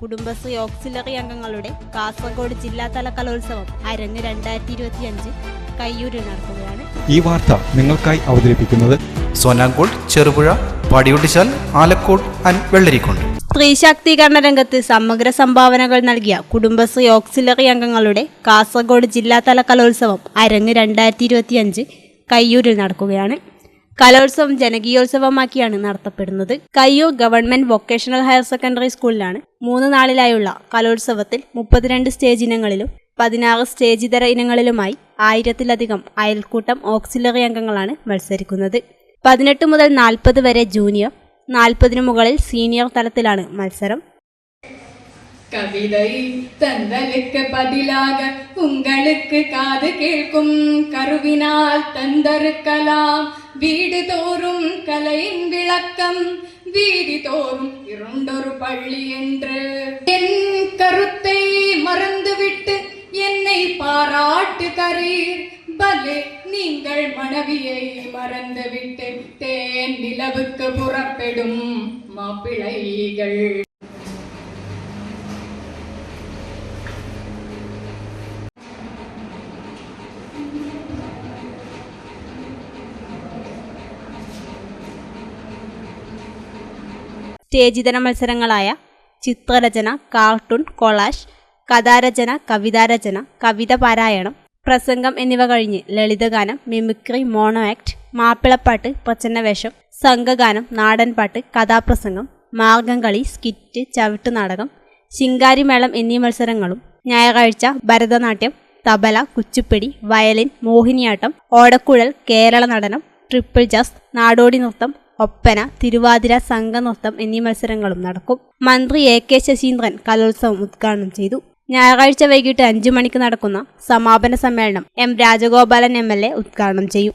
Kudumbashree auxiliary അംഗങ്ങളുടെ കാസർഗോഡ് ജില്ലാതല കലോത്സവം അരങ്ങ് രണ്ടായിരത്തി ഇരുപത്തി അഞ്ച് കയ്യൂരിൽ നടക്കുകയാണ് ഈ വാർത്ത നിങ്ങൾക്കായി അവതരിപ്പിക്കുന്നത് സോനാങ്കോട് ചെറുപുഴ പടിയൊട്ടിച്ചാൽ ആലക്കോട് ആൻഡ് വെള്ളരിക്കുണ്ട്. സ്ത്രീ ശാക്തീകരണ രംഗത്ത് സമഗ്ര സംഭാവനകൾ നൽകിയ കുടുംബശ്രീ ഓക്സിലറി അംഗങ്ങളുടെ കാസർഗോഡ് ജില്ലാതല കലോത്സവം അരങ്ങ് രണ്ടായിരത്തി ഇരുപത്തി അഞ്ച് കയ്യൂരിൽ നടക്കുകയാണ്. കലോത്സവം ജനകീയോത്സവമാക്കിയാണ് നടത്തപ്പെടുന്നത്. Kayyur government vocational higher secondary സ്കൂളിലാണ് മൂന്ന് നാളിലായുള്ള കലോത്സവത്തിൽ മുപ്പത്തിരണ്ട് സ്റ്റേജ് ഇനങ്ങളിലും പതിനാറ് സ്റ്റേജ് ഇതര ഇനങ്ങളിലുമായി ആയിരത്തിലധികം അയൽക്കൂട്ടം ഓക്സിലറി അംഗങ്ങളാണ് മത്സരിക്കുന്നത്. പതിനെട്ട് മുതൽ നാൽപ്പത് വരെ ജൂനിയർ നാൽപ്പതിനു മുകളിൽ സീനിയർ തലത്തിലാണ് മത്സരം. கவிதை தந்தலுக்கு பதிலாக உங்களுக்கு காது கேட்கும் கருவினால் தந்தருக்கலாம் வீடு தோறும் கலையின் விளக்கம் வீதி தோறும் இரண்டொரு பள்ளி என்று. என் கருத்தை மறந்துவிட்டு என்னை பாராட்டு கரீர் பலே நீங்கள் மனைவியை மறந்துவிட்டு தேன் நிலவுக்கு புறப்படும் மாப்பிள்ளைகள். സ്റ്റേജ് ഇതര മത്സരങ്ങളായ ചിത്രരചന കാർട്ടൂൺ കൊളാഷ് കഥാരചന കവിതാരചന കവിത പാരായണം പ്രസംഗം എന്നിവ കഴിഞ്ഞ് ലളിതഗാനം മിമിക്രി മോണോ ആക്ട് മാപ്പിളപ്പാട്ട് പ്രച്ഛന്നവേഷം സംഘഗാനം നാടൻപാട്ട് കഥാപ്രസംഗം മാർഗംകളി സ്കിറ്റ് ചവിട്ടുനാടകം ശിങ്കാരിമേളം എന്നീ മത്സരങ്ങളും ഞായറാഴ്ച ഭരതനാട്യം തബല കുച്ചിപ്പിടി വയലിൻ മോഹിനിയാട്ടം ഓടക്കുഴൽ കേരള നടനം ട്രിപ്പിൾ ജാസ് നാടോടി നൃത്തം ഒപ്പന തിരുവാതിര സംഘനൃത്തം എന്നീ മത്സരങ്ങളും നടക്കും. മന്ത്രി എ കെ ശശീന്ദ്രൻ കലോത്സവം ഉദ്ഘാടനം ചെയ്തു. ഞായറാഴ്ച വൈകിട്ട് അഞ്ചു മണിക്ക് നടക്കുന്ന സമാപന സമ്മേളനം M Rajagopalan M L A ഉദ്ഘാടനം ചെയ്യും.